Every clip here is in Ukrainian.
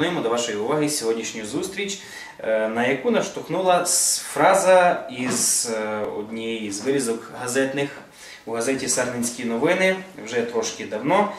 пропонуємо до вашої уваги сьогоднішню зустріч, е, на яку наштовхнула фраза із е, однієї з вирізок газетних у газеті Сарненські новини вже трошки давно.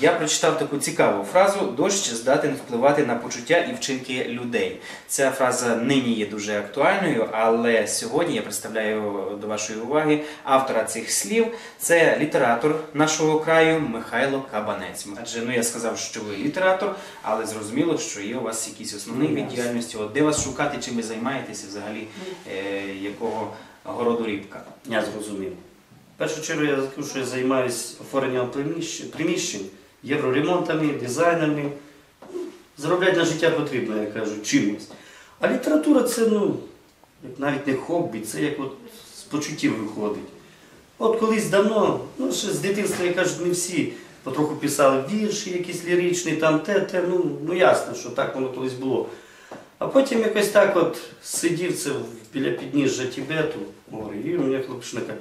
Я прочитав таку цікаву фразу Дощ здатен впливати на почуття і вчинки людей. Ця фраза нині є дуже актуальною, але сьогодні я представляю до вашої уваги автора цих слів. Це літератор нашого краю Михайло Кабанець. Адже ну я сказав, що ви літератор, але зрозуміло, що є у вас якийсь основний Ну, від діяльності. От де вас шукати, чим ви займаєтеся взагалі, е, якого городу рібка? Я зрозумів. Першу чергу я скажу, що я займаюся оформленням приміщень, євроремонтами, дизайнами. Ну, Заробляти на життя потрібно, я кажу, чимось. А література це ну, навіть не хобі, це як от з почуттів виходить. От колись давно, ну ще з дитинства, як кажуть, не всі потроху писали вірші, якісь ліричні, там те, те, ну, ну ясно, що так воно колись було. А потім якось так от сидів це біля підніжжя Тібету, говорю, і мені хлопчина каже,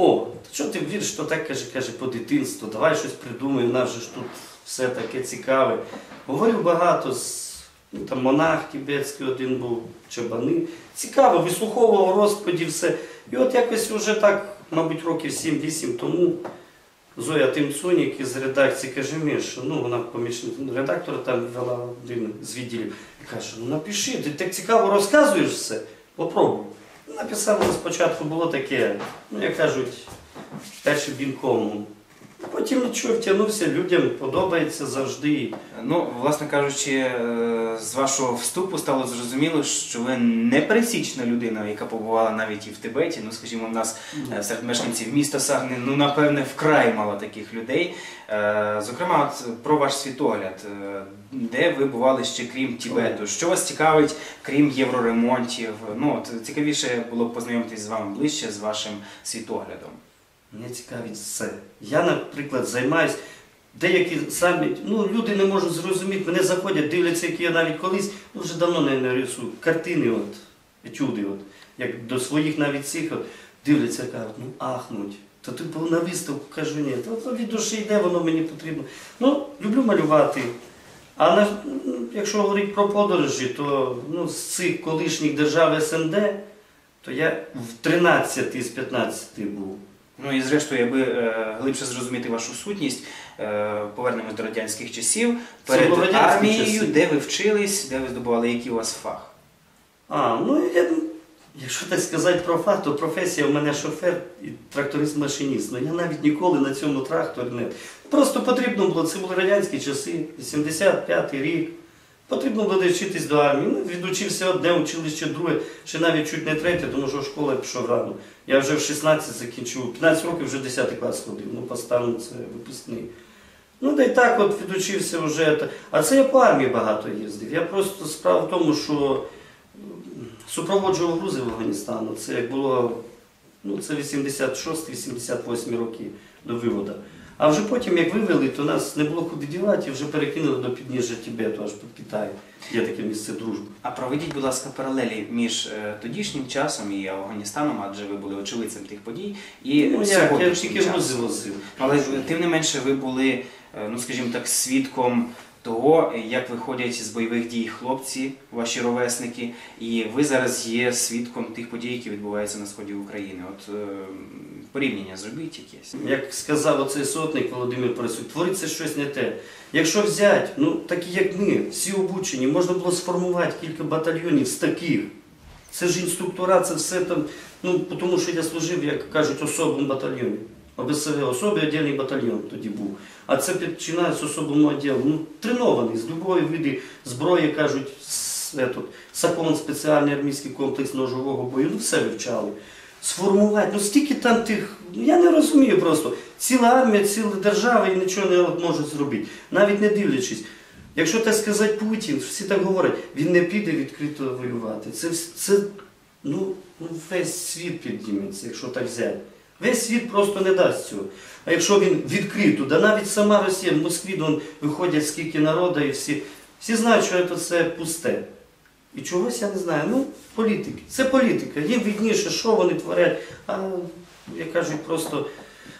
о, що ти вірш, то так каже, каже, по дитинству, давай щось придумаємо, нас же ж тут все таке цікаве. Говорив багато з ну, там монах тібетський один був, чабани. Цікаво, вислуховував розповіді, все. І от якось вже так, мабуть, років 7-8 тому Зоя Тимцунік із редакції каже, Міш, ну вона помічник редактора там вела один з відділів. Каже, ну напиши, ти так цікаво розказуєш все, попробуй. Написав спочатку було таке, ну як кажуть, першим бінком. Потім нічого втягнувся, людям подобається завжди. Ну, власне кажучи, е, з вашого вступу стало зрозуміло, що ви не пересічна людина, яка побувала навіть і в Тибеті. Ну, скажімо, в нас е, серед мешканців міста Сагни, ну напевне, вкрай мало таких людей. Е, Зокрема, от про ваш світогляд, де ви бували ще крім Тібету? Що вас цікавить, крім євроремонтів? Ну, от цікавіше було б познайомитись з вами ближче з вашим світоглядом. Мене цікавить все. Я, наприклад, займаюсь. Деякі самі, ну люди не можуть зрозуміти, мене заходять, дивляться, які я навіть колись, ну вже давно не, не рисую, картини, от, етюди, от, як до своїх навіть цих, от, дивляться, кажуть, ну ахнуть. То ти був на виставку, кажу, ні, то, від душі йде, воно мені потрібно. Ну, люблю малювати. А якщо говорити про подорожі, то ну, з цих колишніх держав СНД, то я в 13 із 15 був. Ну і зрештою, аби е, глибше зрозуміти вашу сутність, е, повернемось до радянських часів. Перед було радянські армією, часи. де ви вчились, де ви здобували, який у вас фах? А, ну я, якщо так сказати про факт, то професія в мене шофер і тракторист-машиніст. Ну я навіть ніколи на цьому тракторі не. Просто потрібно було, це були радянські часи, 85-й рік. Потрібно було десь вчитись до армії. Ну, відучився одне училище, друге, ще навіть чуть не третє, тому що в школу пішов рано. Я вже в 16 закінчив, 15 років вже 10 клас ходив, ну по стану це випускний. Ну, да й так от відучився вже. А це я по армії багато їздив. Я просто справа в тому, що супроводжував грузи в Афганістану. Це як було, ну це 86-88 роки до виводу. А вже потім, як вивели, то нас не було куди дівати, і вже перекинули до підніжжя Тібету, аж під Китай. Є таке місце дружби. А проведіть, будь ласка, паралелі між е, тодішнім часом і Афганістаном, адже ви були очевидцем тих подій, і ну, як, я сьогоднішнім тільки часом. возив. Але е, тим не менше, ви були, е, ну скажімо так, свідком того, як виходять з бойових дій хлопці, ваші ровесники, і ви зараз є свідком тих подій, які відбуваються на сході України. От е, порівняння зробіть якесь. Як сказав оцей сотник Володимир Парасюк, твориться щось не те. Якщо взяти, ну такі як ми, всі обучені, можна було сформувати кілька батальйонів з таких. Це ж інструктора, це все там, ну тому що я служив, як кажуть, особовому батальйоні. ОБСВ, особий віддільний батальйон тоді був. А це починає з особового відділу. Ну, тренований, з любої види зброї, кажуть, з, етот, сакон, спеціальний армійський комплекс ножового бою, ну все вивчали. Сформувати, ну стільки там тих, ну я не розумію просто. Ціла армія, ціла держава і нічого не може зробити. Навіть не дивлячись. Якщо так сказати Путін, всі так говорять, він не піде відкрито воювати. Це, це ну, ну, весь світ підніметься, якщо так взяти. Весь світ просто не дасть цього. А якщо він відкрито, да навіть сама Росія, в Москві вон, виходять скільки народу і всі, всі знають, що це, пусте. І чогось я не знаю. Ну, політики. Це політика. Їм відніше, що вони творять. А як кажуть, просто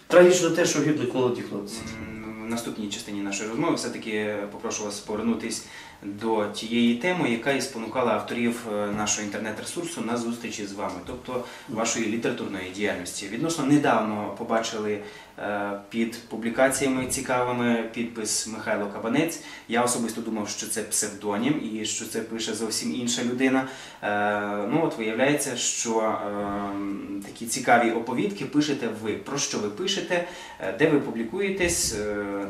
трагічно те, що гибнуть молоді хлопці. М, наступній частині нашої розмови все-таки попрошу вас повернутись до тієї теми, яка і спонукала авторів е, нашого інтернет-ресурсу на зустрічі з вами, тобто вашої літературної діяльності. Відносно недавно побачили е, під публікаціями цікавими підпис Михайло Кабанець. Я особисто думав, що це псевдонім і що це пише зовсім інша людина. Е, Ну от виявляється, що такі цікаві оповідки пишете ви. Про що ви пишете, де ви публікуєтесь,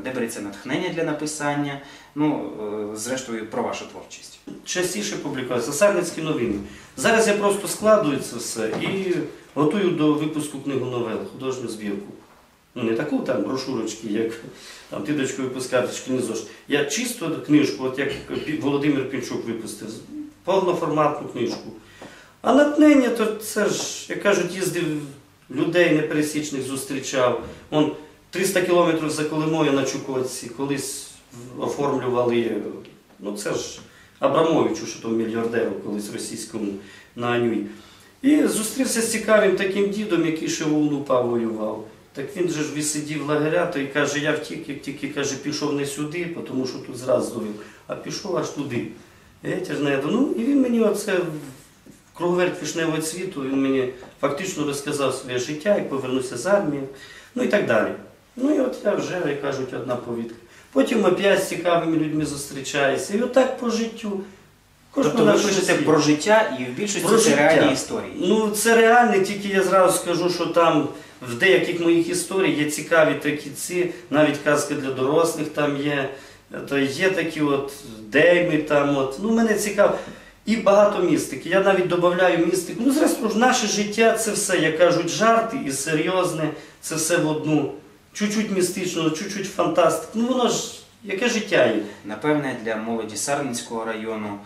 де береться натхнення для написання. Ну, зрештою, про вашу творчість. Частіше публікуються Сарницькі новини. Зараз я просто складую це все і готую до випуску книгу новел, художню збірку. Ну, не таку там брошурочки, як там ти дочку випускати шкільний зошит. Я чисто книжку, от як Володимир Пінчук випустив, повноформатну книжку. А натхнення, то це ж, як кажуть, їздив людей непересічних зустрічав. Он 300 кілометрів за Колимою на Чукотці, колись оформлювали. Ну це ж Абрамовичу, що там мільярдеру колись російському на Анюй. І зустрівся з цікавим таким дідом, який ще в воював. Так він же ж висидів лагеря, то і каже, я втік, як тільки каже, пішов не сюди, тому що тут зраз зловив, а пішов аж туди. Я теж знаю, ну і він мені оце круговерть вишневого цвіту, він мені фактично розказав своє життя, як повернувся з армії, ну і так далі. Ну і от я вже, як кажуть, одна повідка. Потім опять з цікавими людьми зустрічаюся. І отак по життю. Кожного Тобто ви пишете про життя і в більшості Про це реальні історії. Ну, це реальне, тільки я зразу скажу, що там в деяких моїх історій є цікаві такі ці, навіть казки для дорослих там є. То є такі от дейми там. От. Ну, мене цікаво. І багато містики. Я навіть додаю містику. Ну, зрештою, ж наше життя це все, як кажуть, жарти і серйозне, це все в одну. Чуть-чуть містично, чуть-чуть фантастика. Ну воно ж яке життя є. Напевне, для молоді Сарненського району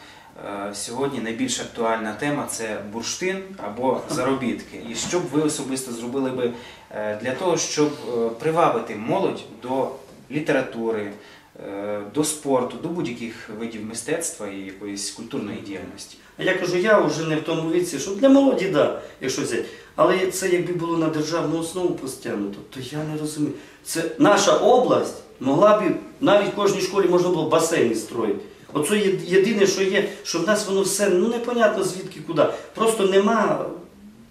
е, сьогодні найбільш актуальна тема це бурштин або заробітки. І що б ви особисто зробили би е, для того, щоб е, привабити молодь до літератури, до спорту, до будь-яких видів мистецтва і якоїсь культурної діяльності? Я кажу, я вже не в тому віці, що для молоді, да, якщо взяти. Але це якби було на державну основу постійно, то я не розумію. Це наша область могла б навіть в кожній школі можна було басейни строїти. Оце єдине, що є, що в нас воно все ну непонятно звідки куди. Просто нема,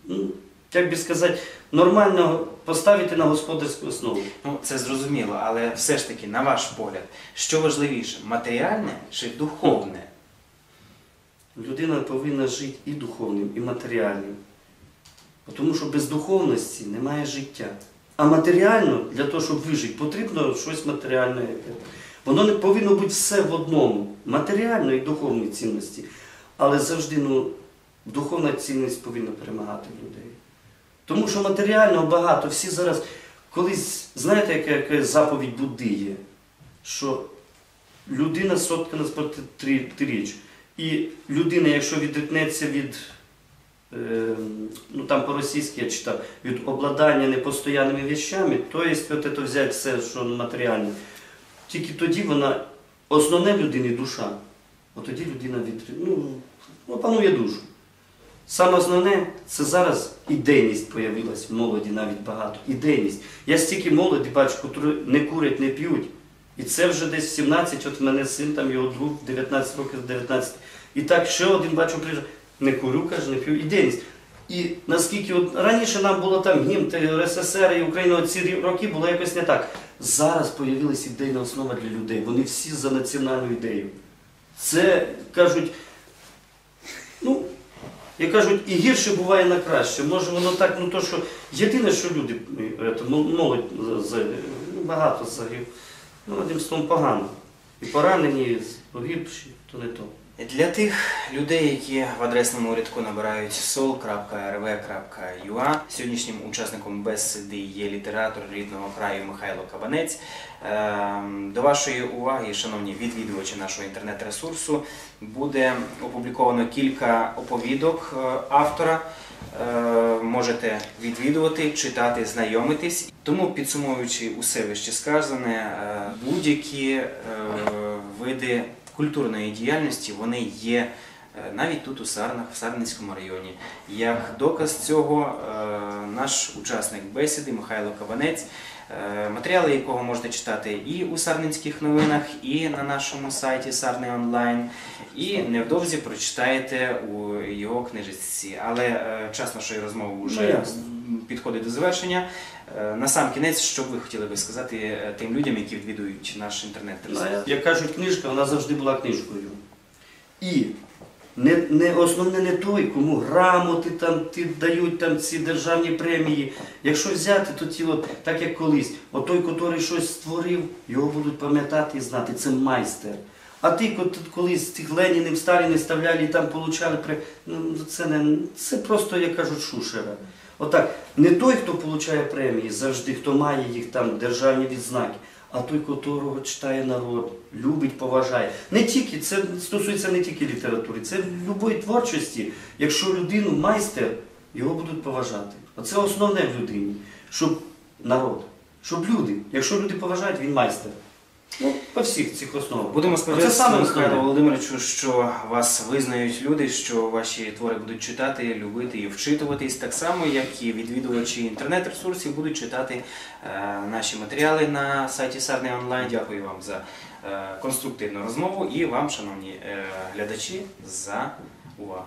ну, як би сказати, нормально поставити на господарську основу. Ну, це зрозуміло, але все ж таки, на ваш погляд, що важливіше, матеріальне чи духовне? Людина повинна жити і духовним, і матеріальним. Тому що без духовності немає життя. А матеріально, для того, щоб вижити, потрібно щось матеріальне. Воно не повинно бути все в одному. Матеріально і духовні цінності. Але завжди ну, духовна цінність повинна перемагати в людей. Тому що матеріально багато, всі зараз, колись, знаєте, яка, яка заповідь Будди є? Що людина соткана з протиріч. І людина, якщо відрикнеться від, е, ну там по-російськи я читав, від обладання непостоянними вещами, то є от це взяти все, що матеріальне, тільки тоді вона, основне в людині душа. От тоді людина від, ну, опанує душу. Саме основне, це зараз ідейність появилась в молоді навіть багато. Ідейність. Я стільки молоді бачу, які не курять, не п'ють. І це вже десь 17, от в мене син, там його друг 19 років, 19. І так ще один бачу, приїжджає, не курю, каже, не п'ю. Ідейність. І наскільки от раніше нам було там гімн РССР і Україна ці роки було якось не так. Зараз появилась ідейна основа для людей. Вони всі за національну ідею. Це кажуть, ну, як кажуть, і гірше буває на краще. Може воно так, ну то що єдине, що люди, е, це, мол- молодь ну, багато загиб. Ну, одним словом, погано. І поранені, і погибші, то не то. Для тих людей, які в адресному рядку набирають sol.rv.ua, сьогоднішнім учасником бесіди є літератор рідного краю Михайло Кабанець. Ем, До вашої уваги, шановні відвідувачі нашого інтернет-ресурсу, буде опубліковано кілька оповідок е, автора. Е, Можете відвідувати, читати, знайомитись. Тому, підсумовуючи усе вище сказане, е, будь-які види культурної діяльності вони є навіть тут у Сарнах, в Сарненському районі. Як доказ цього, е, наш учасник бесіди Михайло Кабанець, е, матеріали якого можете читати і у Сарненських новинах, і на нашому сайті Сарни онлайн. І невдовзі прочитаєте у його книжці. Але е, час нашої розмови Ну, вже підходить до завершення. Е, На сам кінець, що б ви хотіли би сказати е, тим людям, які відвідують наш інтернет-ресурс? Як кажуть, книжка, вона завжди була книжкою. І не, не, основне не той, кому грамоти там ті дають там ці державні премії. Якщо взяти, то ті, от, так як колись, от той, який щось створив, його будуть пам'ятати і знати. Це майстер. А ти, колись тих Ленінів, Сталінів ставляли і там получали при. Ну, це, це просто, як кажуть, шушера. Отак, не той, хто отримує премії завжди, хто має їх там державні відзнаки, а той, котрого читає народ, любить, поважає. Не тільки це стосується не тільки літератури, це будь-якої творчості. Якщо людину майстер, його будуть поважати. Оце основне в людині, щоб народ, щоб люди. Якщо люди поважають, він майстер. Ну, по всіх цих основах. Будемо сподіватися, саме Михайло. Володимировичу, що вас визнають люди, що ваші твори будуть читати, любити і вчитуватись, так само, як і відвідувачі інтернет-ресурсів будуть читати е, наші матеріали на сайті Сарни онлайн. Дякую вам за е, конструктивну розмову і вам, шановні е, глядачі, за увагу.